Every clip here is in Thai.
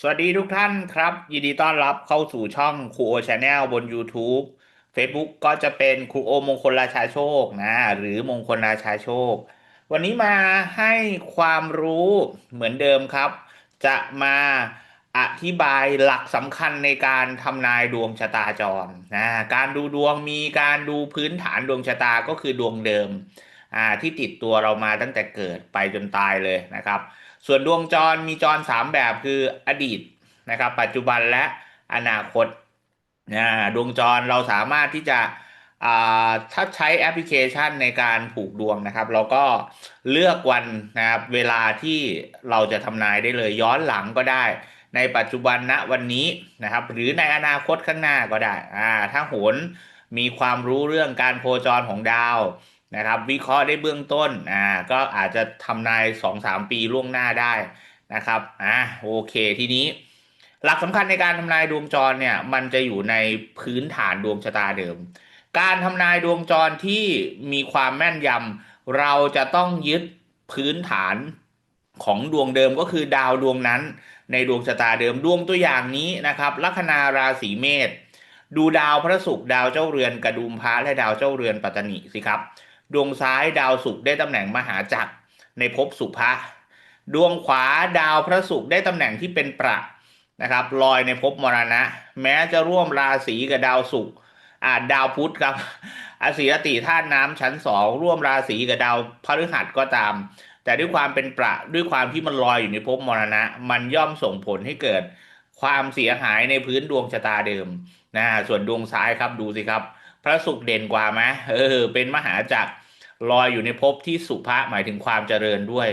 สวัสดีทุกท่านครับ ยินดีต้อนรับเข้าสู่ช่องครูโอชาแนลบน YouTube Facebook ก็จะเป็นครูโอมงคลราชาโชคนะ หรือมงคลราชาโชค วันนี้มาให้ความรู้เหมือนเดิมครับ จะมาอธิบายหลักสำคัญในการทำนายดวงชะตาจรนะการดูดวงมีการดูพื้นฐานดวงชะตาก็คือดวงเดิม อ่าที่ติดตัวเรามาตั้งแต่เกิดไปจนตายเลยนะครับ ส่วนดวงจรมีจรสามแบบคืออดีตนะครับ ปัจจุบันและอนาคตนะดวงจรเราสามารถที่จะถ้าใช้แอปพลิเคชันในการผูกดวงนะครับ เราก็เลือกวันนะครับเวลาที่เราจะทำนายได้เลยย้อนหลังก็ได้ ในปัจจุบันณวันนี้นะครับ หรือในอนาคตข้างหน้าก็ได้อ่าถ้าโหนมีความรู้เรื่องการโคจรของดาว นะครับ วิเคราะห์ได้เบื้องต้นอ่าก็อาจจะทำนายสองสามปีล่วงหน้าได้นะครับอ่าโอเคทีนี้ หลักสำคัญในการทำนายดวงจรเนี่ย มันจะอยู่ในพื้นฐานดวงชะตาเดิม การทำนายดวงจรที่มีความแม่นยำเราจะต้องยึดพื้นฐานของดวงเดิมก็คือดาวดวงนั้น ในดวงชะตาเดิมดวงตัวอย่างนี้นะครับ ลัคนาราศีเมษดูดาวพระศุกร์ดาวเจ้าเรือนกระดุมพระและดาวเจ้าเรือนปัตตนิสิครับ ดวงซ้ายดาวศุกร์ได้ตำแหน่งมหาจักรในภพสุภะดวงขวาดาวพระศุกร์ได้ตำแหน่งที่เป็นประนะครับลอยในภพมรณะ แม้จะร่วมราศีกับดาวศุกร์อาจดาวพุธครับอสีรติธาตุน้ำชั้นสองร่วมราศีกับดาวพฤหัสก็ตาม แต่ด้วยความเป็นประด้วยความที่มันลอยอยู่ในภพมรณะ มันย่อมส่งผลให้เกิดความเสียหายในพื้นดวงชะตาเดิมนะส่วนดวงซ้ายครับดูสิครับ พระศุกร์เด่นกว่าไหมเออ เป็นมหาจักรลอยอยู่ในภพที่สุภะหมายถึงความเจริญด้วย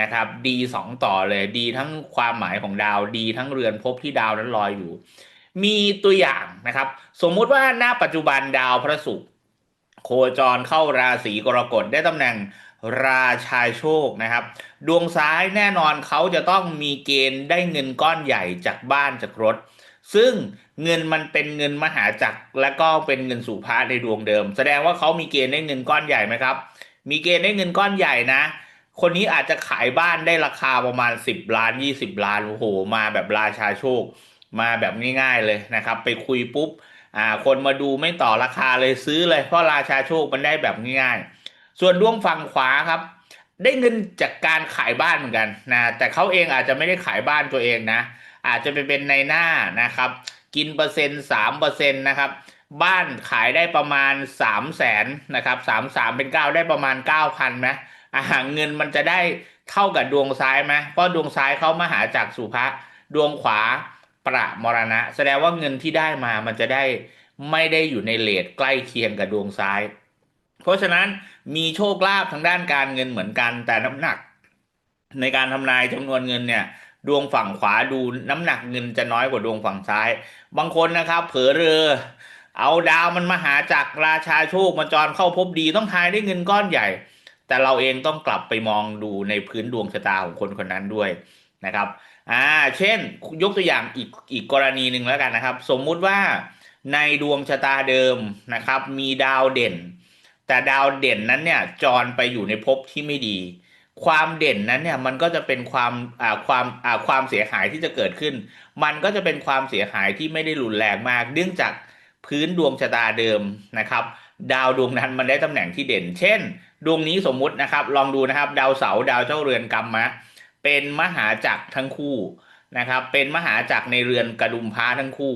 นะครับ ดีสองต่อเลยดีทั้งความหมายของดาวดีทั้งเรือนภพที่ดาวนั้นลอยอยู่ มีตัวอย่างนะครับ สมมุติว่าหน้าปัจจุบันดาวพระศุกร์โคจรเข้าราศีกรกฎได้ตำแหน่งราชาโชคนะครับ ดวงซ้ายแน่นอนเขาจะต้องมีเกณฑ์ได้เงินก้อนใหญ่จากบ้านจากรถ ซึ่งเงินมันเป็นเงินมหาจักรและก็เป็นเงินสู่พระในดวงเดิม แสดงว่าเขามีเกณฑ์ได้เงินก้อนใหญ่ไหมครับ มีเกณฑ์ได้เงินก้อนใหญ่นะ คนนี้อาจจะขายบ้านได้ราคาประมาณ 10 ล้าน 20 ล้านโอ้โห มาแบบราชาโชค มาแบบง่ายๆเลยนะครับ ไปคุยปุ๊บอ่าคนมาดูไม่ต่อราคาเลยซื้อเลยเพราะราชาโชคมันได้แบบง่ายๆ ส่วนดวงฝั่งขวาครับ ได้เงินจากการขายบ้านเหมือนกันนะแต่เขาเองอาจจะไม่ได้ขายบ้านตัวเองนะ อาจจะไปเป็นในหน้านะครับ กินเปอร์เซ็นต์สามเปอร์เซ็นต์นะครับบ้านขายได้ประมาณสามแสนนะครับสามสามเป็นเก้าได้ประมาณเก้าพันไหมอาหารเงินมันจะได้เท่ากับดวงซ้ายไหมเพราะดวงซ้ายเขามาหาจากสุภะดวงขวาประมรณะ แสดงว่าเงินที่ได้มามันจะได้ไม่ได้อยู่ในเลทใกล้เคียงกับดวงซ้าย เพราะฉะนั้นมีโชคลาภทางด้านการเงินเหมือนกันแต่น้ำหนัก ในการทำนายจำนวนเงินเนี่ย ดวงฝั่งขวาดูน้ำหนักเงินจะน้อยกว่าดวงฝั่งซ้าย บางคนนะครับเผลอเรือเอาดาวมันมาหาจากราชาโชคมาจรเข้าพบดีต้องทายได้เงินก้อนใหญ่ แต่เราเองต้องกลับไปมองดูในพื้นดวงชะตาของคนคนนั้นด้วยนะครับอ่าเช่นยกตัวอย่างอีกอีกกรณีหนึ่งแล้วกันนะครับ สมมุติว่าในดวงชะตาเดิมนะครับ มีดาวเด่น แต่ดาวเด่นนั้นเนี่ยจรไปอยู่ในภพที่ไม่ดี ความเด่นนั้นเนี่ยมันก็จะเป็นความอ่าความอ่าความเสียหายที่จะเกิดขึ้น มันก็จะเป็นความเสียหายที่ไม่ได้รุนแรงมาก เนื่องจากพื้นดวงชะตาเดิมนะครับ ดาวดวงนั้นมันได้ตำแหน่งที่เด่น เช่น ดวงนี้สมมุตินะครับ ลองดูนะครับ ดาวเสาดาวเจ้าเรือนกรรมะเป็นมหาจักรทั้งคู่นะครับเป็นมหาจักรในเรือนกระดุมพาทั้งคู่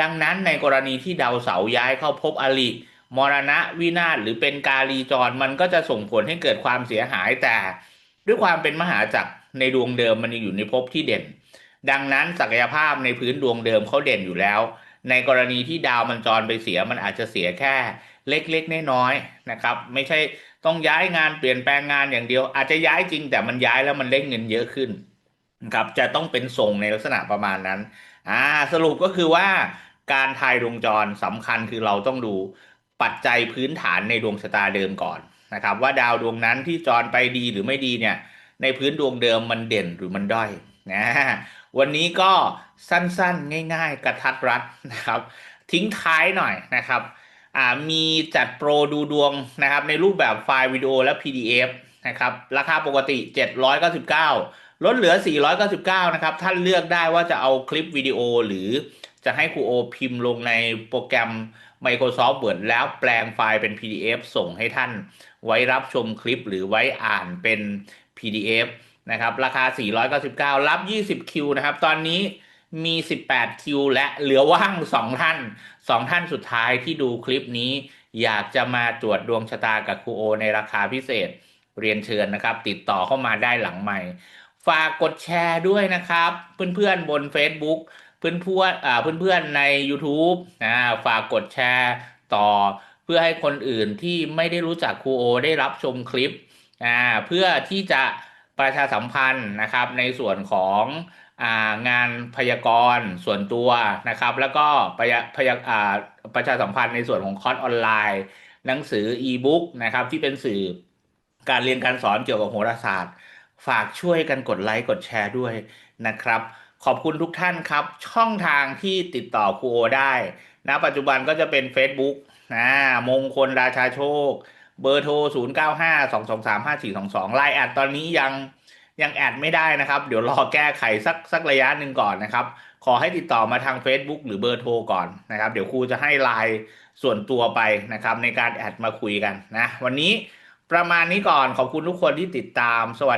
ดังนั้นในกรณีที่ดาวเสาย้ายเข้าพบอริมรณะวินาศหรือเป็นกาลีจรมันก็จะส่งผลให้เกิดความเสียหายแต่ ด้วยความเป็นมหาจักรในดวงเดิมมันยังอยู่ในภพที่เด่น ดังนั้นศักยภาพในพื้นดวงเดิมเขาเด่นอยู่แล้ว ในกรณีที่ดาวมันจรไปเสียมันอาจจะเสียแค่เล็กๆน้อยๆนะครับ ไม่ใช่ต้องย้ายงานเปลี่ยนแปลงงานอย่างเดียว อาจจะย้ายจริงแต่มันย้ายแล้วมันเล่นเงินเยอะขึ้นนะครับจะต้องเป็นทรงในลักษณะประมาณนั้นอ่าสรุปก็คือว่าการทายดวงจรสำคัญคือเราต้องดูปัจจัยพื้นฐานในดวงชะตาเดิมก่อน นะครับว่าดาวดวงนั้นที่จรไปดีหรือไม่ดีเนี่ยในพื้นดวงเดิมมันเด่นหรือมันด้อยนะวันนี้ก็สั้นๆ ง่าย ๆ กระทัดรัดนะครับ ทิ้งท้ายหน่อยนะครับมีจัดโปรดูดวงนะครับในรูปแบบไฟล์วิดีโอและ PDF นะครับราคาปกติ 799 ลดเหลือ 499 นะครับ ท่านเลือกได้ว่าจะเอาคลิปวิดีโอหรือ จะให้ครูโอพิมพ์ลงในโปรแกรม Microsoft Word แล้วแปลงไฟล์เป็น PDF ส่งให้ท่าน ไว้รับชมคลิปหรือไว้อ่านเป็น PDF นะครับ ราคา 499 รับ 20 คิวนะครับ ตอนนี้มี 18 คิว และเหลือว่าง 2 ท่าน 2 ท่านสุดท้ายที่ดูคลิปนี้ อยากจะมาตรวจดวงชะตากับครูโอ ในราคาพิเศษเรียนเชิญนะครับ ติดต่อเข้ามาได้หลังใหม่ ฝากกดแชร์ด้วยนะครับ เพื่อนๆบน Facebook เพื่อนเพื่อนๆอ่าเพื่อนๆใน YouTube อ่าฝากกดแชร์ต่อ เพื่อให้คนอื่นที่ไม่ได้รู้จักครูโอ ได้รับชมคลิปอ่าเพื่อที่จะประชาสัมพันธ์นะครับในส่วนของอ่างานพยากรณ์ส่วนตัวนะครับ แล้วก็ประยพยาอ่าประชาสัมพันธ์ในส่วนของคอร์สออนไลน์ หนังสืออีบุ๊กนะครับที่เป็นสื่อการเรียนการสอนเกี่ยวกับโหราศาสตร์ ฝากช่วยกันกดไลค์กดแชร์ด้วยนะครับ ขอบคุณทุกท่านครับ ช่องทางที่ติดต่อครูโอได้นะปัจจุบันก็จะเป็น Facebook นะมงคลราชาโชค เบอร์โทร 0 9 5 2 2 3 5 4 2 2ไลน์แอดตอนนี้ยังยังแอดไม่ได้นะครับ เดี๋ยวรอแก้ไขสักสักระยะหนึ่งก่อนนะครับ ขอให้ติดต่อมาทาง Facebook หรือเบอร์โทรก่อนนะครับ เดี๋ยวครูจะให้ไลน์ส่วนตัวไปนะครับ ในการแอดมาคุยกันนะ วันนี้ประมาณนี้ก่อนขอบคุณทุกคนที่ติดตามสวัสดี